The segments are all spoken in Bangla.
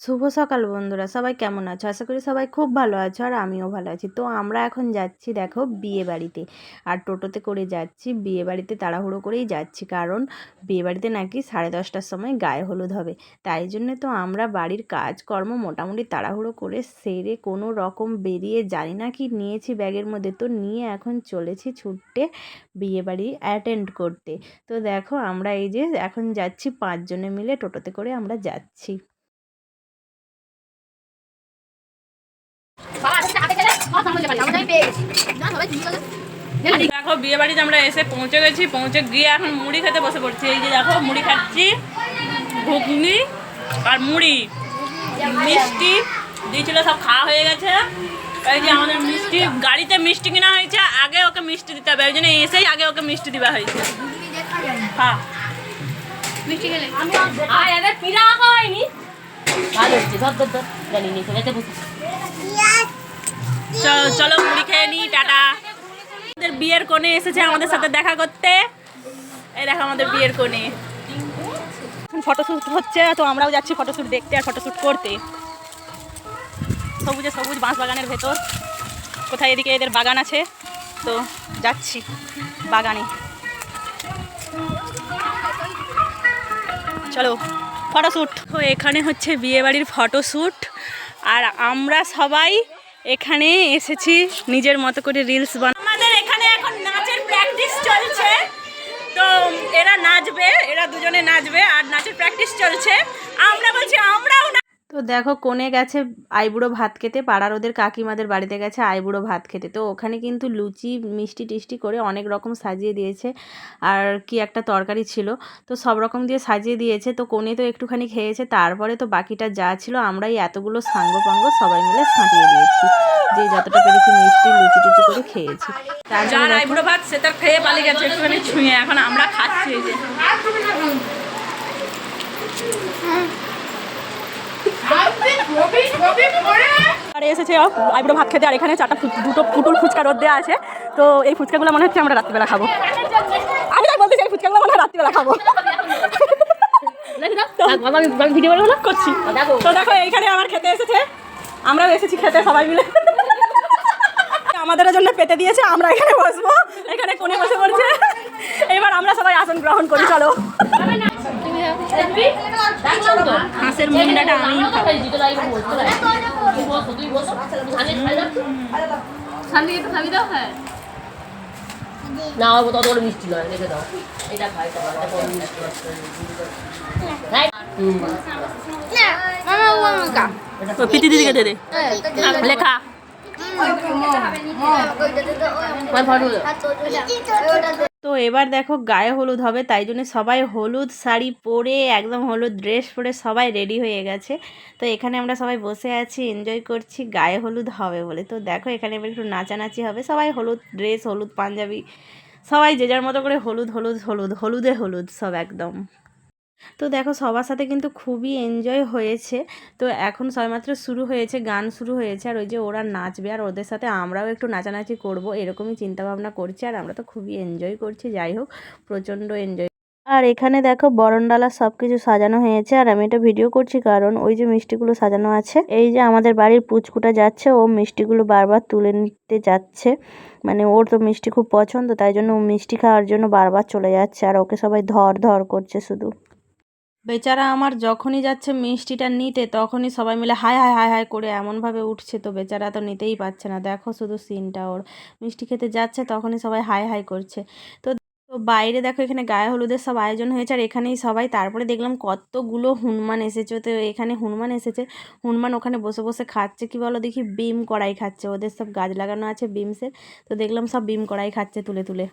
শুভ সকাল বন্ধুরা, সবাই কেমন আছো? আশা করি সবাই খুব ভালো আছো আর আমিও ভালো আছি। তো আমরা এখন যাচ্ছি দেখো বিয়ে বাড়িতে আর টোটোতে করে যাচ্ছি। বিয়ে বাড়িতে তাড়াহুড়ো করেই যাচ্ছি কারণ বিয়ে বাড়িতে নাকি সাড়ে দশটার সময় গায়ে হলুদ হবে। তাই জন্যে তো আমরা বাড়ির কাজকর্ম মোটামুটি তাড়াহুড়ো করে সেরে কোনো রকম বেরিয়ে জানি না কি নিয়েছি ব্যাগের মধ্যে। তো নিয়ে এখন চলেছি ছুটতে বিয়ে বাড়ি অ্যাটেন্ড করতে। তো দেখো আমরা এই যে এখন যাচ্ছি পাঁচজনে মিলে টোটোতে করে আমরা যাচ্ছি। দেখো বিয়ে বাড়িতে আমরা এসে পৌঁছে গেছি পৌঁছে গিয়ে এখন মুড়ি খেতে বসে পড়ছি। এই যে দেখো মুড়ি খাচ্ছি ঘুগনি আর মুড়ি। মিষ্টি দিয়েছিল সব খাওয়া হয়ে গেছে। এই যে আমাদের মিষ্টি গাড়িতে মিষ্টি কিনা হয়েছে আগে ওকে মিষ্টি দিতে হবে। ওই জন্য এসেই আগে ওকে মিষ্টি দেওয়া হয়েছে। হ্যাঁ। আয় আরে পিড়া রাখা হয়নি। ভালো হচ্ছে ধর ধর ধর। জানি নি চলে বসে চলো মুড়ি খেয়ে নি, টাটা। আমাদের বিয়ের কোণে এসেছে আমাদের সাথে দেখা করতে। এই দেখো আমাদের বিয়ের কোণে ফটোশ্যুট হচ্ছে, তো আমরাও যাচ্ছি ফটোশ্যুট দেখতে আর ফটোশ্যুট করতে। সবুজে সবুজ বাঁশ বাগানের ভেতর। কোথায় এদিকে এদের বাগান আছে? তো যাচ্ছি বাগানে। চলো ফটোশ্যুট তো এখানে হচ্ছে বিয়েবাড়ির ফটোশ্যুট আর আমরা সবাই এখানে এসেছি নিজের মতো করে রিলস বান আমাদের এখানে এখন নাচের প্র্যাকটিস চলছে। তো এরা নাচবে, এরা দুজনে নাচবে আর নাচের প্র্যাকটিস চলছে। আমরা বলছি, আমরাও তো দেখো কোণে গেছে আইবুড়ো ভাত খেতে পাড়ার ওদের কাকিমাদের বাড়িতে গেছে আইবুড়ো ভাত খেতে। তো ওখানে কিন্তু লুচি মিষ্টি টিষ্টি করে অনেক রকম সাজিয়ে দিয়েছে। আর কি একটা তরকারি ছিল তো সব রকম দিয়ে সাজিয়ে দিয়েছে। তো কোণে তো একটুখানি খেয়েছে তারপরে তো বাকিটা যা ছিল আমরাই এতগুলো সাঙ্গ পাঙ্গ সবাই মিলে ছাঁটিয়ে দিয়েছি। যে যতটা পেরেছি মিষ্টি লুচি টুচি করে খেয়েছি। যার আইবুড়ো ভাত সে তার খেয়ে পালিয়ে গেছে একটুখানি ছুঁয়ে। এখন আমরা খাচ্ছি এই যে। এসেছে আইবুড়ো ভাত খেতে। আর এখানে চারটা দুটো পুটুর ফুচকা রোদ দেওয়া আছে। তো এই ফুচকাগুলো মনে হচ্ছে আমরা রাত্রিবেলা খাব। আমি তাই বলতে চাই ফুচকাগুলো মনে হয় রাত্রিবেলা খাব। ভিডিও করছি। তো দেখো আমার খেতে এসেছে। আমরাও এসেছি খেতে, সবাই মিলে। আমাদের জন্য পেতে দিয়েছে, আমরা এখানে বসবো। এখানে কোণে বসে পড়ছে। এবার আমরা সবাই আসন গ্রহণ করি, চলো। হাঁসের মুন্ডাটা আমি না। ও তত বড় মিষ্টি নয় রেখে দাও। এটা খাই এটা খাই, এটা বড় মিষ্টি হ্যাঁ। পিতি দিদিকে দে দে। লেখা আমার ফটো তো এবার দেখো গায়ে হলুদ হবে, তাই জন্য সবাই হলুদ শাড়ি পরে, একদম হলুদ ড্রেস পরে সবাই রেডি হয়ে গেছে। তো এখানে আমরা সবাই বসে আছি এনজয় করছি, গায়ে হলুদ হবে বলে। তো দেখো এখানে এবার একটু নাচানাচি হবে, সবাই হলুদ ড্রেস, হলুদ পাঞ্জাবি, সবাই যে যার মতো করে হলুদ হলুদ হলুদ, হলুদে হলুদ সব একদম। তো দেখো সবার সাথে কিন্তু খুবই এনজয় হয়েছে। তো এখন সবেমাত্র শুরু হয়েছে, গান শুরু হয়েছে, আর ওই যে ওরা নাচবে, আর ওদের সাথে আমরাও একটু নাচানাচি করব, এরকমই চিন্তাভাবনা করছি, আর আমরা তো খুবই এনজয় করছি, যাই হোক, প্রচণ্ড এনজয় আর এখানে দেখো বরণডালা সব কিছু সাজানো হয়েছে, আর আমি এটা ভিডিও করছি কারণ ওই যে মিষ্টিগুলো সাজানো আছে, এই যে আমাদের বাড়ির পুচকুটা যাচ্ছে, ও মিষ্টিগুলো বারবার তুলে নিতে যাচ্ছে। মানে ওর তো মিষ্টি খুব পছন্দ, তাই জন্য ও মিষ্টি খাওয়ার জন্য বারবার চলে যাচ্ছে, আর ওকে সবাই ধর ধর করছে শুধু। বেচারা আমার যখনই যাচ্ছে মিষ্টিটা নিতে, তখনই সবাই মিলে হাই হাই হাই হাই করে এমনভাবে উঠছে তো, বেচারা তো নিতেই পারছে না। দেখো শুধু সিনটা ওর। মিষ্টি খেতে যাচ্ছে, তখনই সবাই হাই হাই করছে। তো তো বাইরে দেখো এখানে গায়ে হলুদের সব আয়োজন হয়েছে, আর এখানেই সবাই, তারপরে দেখলাম কতগুলো হনুমান এসেছে। তো এখানে হনুমান এসেছে, হনুমান ওখানে বসে বসে খাচ্ছে, কি বলো দেখি? বিম কড়াই খাচ্ছে, ওদের সব গাছ লাগানো আছে বিমসের। তো দেখলাম সব বিম কড়াই খাচ্ছে তুলে তুলে।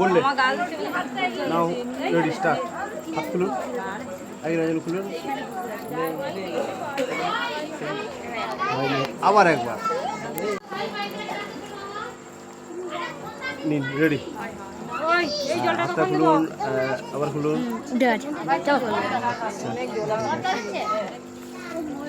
বললে। Now ready start. হাত খুলুন আগে রাজন খুলুন আবার একবার। নিন রেডি। হাতটা খুলুন আবার খুলুন।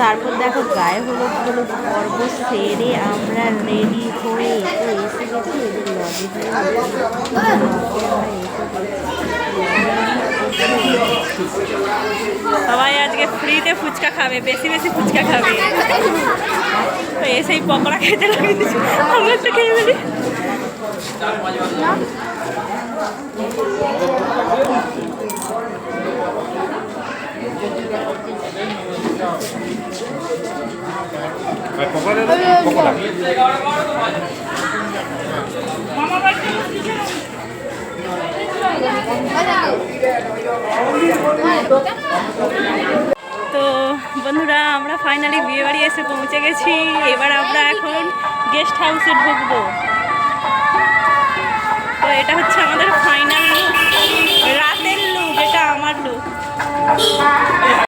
তারপর দেখো গায়ে হলুদ হলুদ পর্ব সেরে আমরা রেডি হয়ে তো এসে গেছি এদের লজে সবাই আজকে ফ্রিতে ফুচকা খাবে বেশি বেশি ফুচকা খাবে। তো এসেই পকোড়া খেতে লাগিয়েছি আমরা একটু খেয়ে ফেলি। তো বন্ধুরা, আমরা ফাইনালি বিয়ে বাড়ি এসে পৌঁছে গেছি। এবার আমরা এখন গেস্ট হাউসে ঢুকবো। তো এটা হচ্ছে আমাদের ফাইনাল এটা আমার